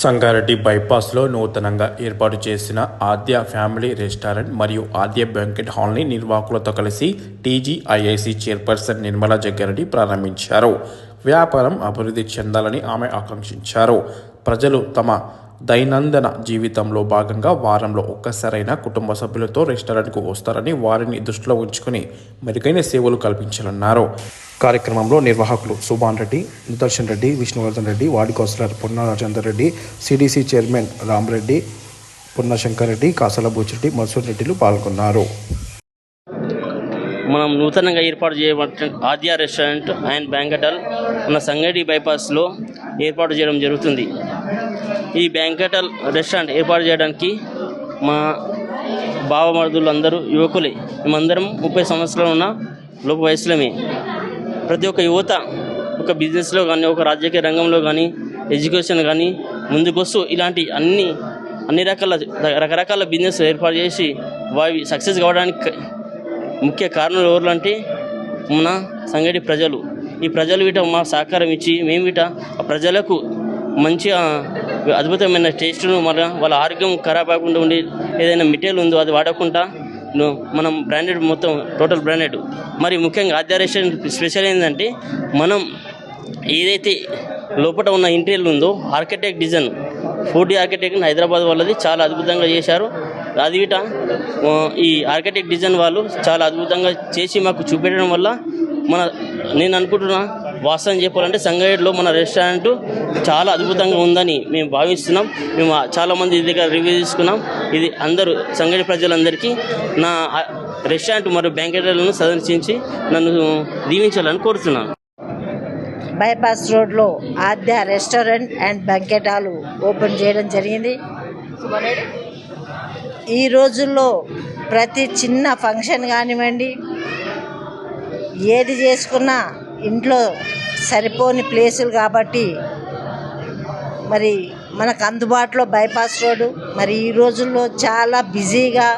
సంగారెడ్డి బైపాస్లో నూతనంగా ఏర్పాటు చేసిన ఆద్య ఫ్యామిలీ రెస్టారెంట్ మరియు ఆద్య బ్యాంకెట్ హాల్ని నిర్వాహకులతో కలిసి టీజీఐఐసి చైర్పర్సన్ నిర్మలా జగ్గారెడ్డి ప్రారంభించారు. వ్యాపారం అభివృద్ధి చెందాలని ఆమె ఆకాంక్షించారు. ప్రజలు తమ దైనందిన జీవితంలో భాగంగా వారంలో ఒక్కసారైనా కుటుంబ సభ్యులతో రెస్టారెంట్కు వస్తారని వారిని దృష్టిలో ఉంచుకుని మెరుగైన సేవలు కల్పించాలన్నారు. కార్యక్రమంలో నిర్వాహకులు Subhan Reddy Sudarshan Reddy Vishnuvardhan Reddy ward councillor Ponna Rajender Reddy CDC chairman Ramareddy Ponnashankar Reddy Kasala Buchireddy Masur రెడ్డిలు పాల్గొన్నారు. మనం నూతనంగా ఏర్పాటు చేయబడిన Aadya restaurant and banquet hall మన సంగడి బైపాస్లో ఏర్పాటు చేయడం జరుగుతుంది. ఈ బ్యాంకెట్ రెస్టారెంట్ ఏర్పాటు చేయడానికి మా బావమరుదులు అందరూ యువకులే. మేమందరం ముప్పై సంవత్సరాలు ఉన్న లోపు వయసులమే. ప్రతి ఒక్క యువత ఒక బిజినెస్లో కానీ ఒక రాజకీయ రంగంలో కానీ ఎడ్యుకేషన్ కానీ ముందుకొస్తూ ఇలాంటి అన్ని అన్ని రకాల రకరకాల బిజినెస్ ఏర్పాటు చేసి వావి సక్సెస్ కావడానికి ముఖ్య కారణాలు ఎవరు అంటే మన సంగటి ప్రజలు. ఈ ప్రజలు వీట మా సహకారం ఇచ్చి మేము వీట ఆ ప్రజలకు మంచిగా అద్భుతమైన టేస్ట్ను మన వాళ్ళ ఆరోగ్యం ఖరాబ్ కాకుండా ఉండి ఏదైనా మెటీరియల్ ఉందో అది వాడకుండా మనం బ్రాండెడ్ మొత్తం టోటల్ బ్రాండెడ్ మరి ముఖ్యంగా ఆద్య రెస్టారెంట్ స్పెషల్ ఏంటంటే మనం ఏదైతే లోపల ఉన్న ఇంటీరియల్ ఉందో architect design food architect Hyderabad వాళ్ళది చాలా అద్భుతంగా చేశారు. అది ఇట ఈ ఆర్కిటెక్ట్ డిజైన్ వాళ్ళు చాలా అద్భుతంగా చేసి మాకు చూపెట్టడం వల్ల మన నేను అనుకుంటున్నా వాస్తవం చెప్పాలంటే సంగారెడ్డిలో మన రెస్టారెంట్ చాలా అద్భుతంగా ఉందని మేము భావిస్తున్నాం. మేము చాలామంది దగ్గర రివ్యూ తీసుకున్నాం. ఇది అందరూ సంగారెడ్డి ప్రజలందరికీ నా రెస్టారెంట్ మరియు బ్యాంకెట్లను సందర్శించి నన్ను దీవించాలని కోరుతున్నాను. బైపాస్ రోడ్లో Aadya restaurant and banquet hall open చేయడం జరిగింది. ఈ రోజుల్లో ప్రతి చిన్న ఫంక్షన్ కానివ్వండి ఏది చేసుకున్నా ఇంట్లో సరిపోని ప్లేసులు కాబట్టి మరి మనకు అందుబాటులో బైపాస్ రోడ్డు. మరి ఈ రోజుల్లో చాలా బిజీగా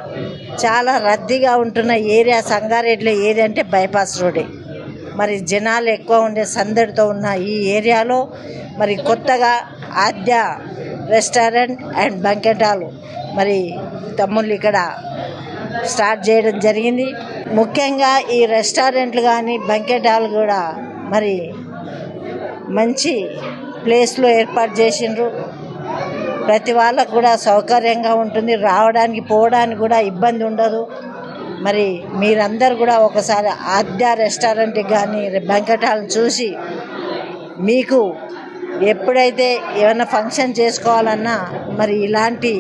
చాలా రద్దీగా ఉంటున్న ఏరియా సంగారెడ్డిలో ఏది అంటే బైపాస్ రోడే మరి జనాలు ఎక్కువ ఉండే సందడితో ఉన్న ఈ ఏరియాలో మరి కొత్తగా Aadya restaurant and banquet hall. మరి తమ్ముళ్ళు ఇక్కడ స్టార్ట్ చేయడం జరిగింది. ముఖ్యంగా ఈ రెస్టారెంట్లు కానీ బంకెట్ హాల్ కూడా మరి మంచి ప్లేస్లో ఏర్పాటు చేసిండ్రు. ప్రతి వాళ్ళకు కూడా సౌకర్యంగా ఉంటుంది. రావడానికి పోవడానికి కూడా ఇబ్బంది ఉండదు. మరి మీరందరూ కూడా ఒకసారి ఆద్య రెస్టారెంట్కి కానీ బంకెట్ హాల్ చూసి మీకు ఎప్పుడైతే ఏమైనా ఫంక్షన్ చేసుకోవాలన్నా మరి ఇలాంటి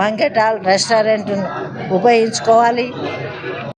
బంకెట్ హాల్ రెస్టారెంట్ను ఉపయోగించుకోవాలి.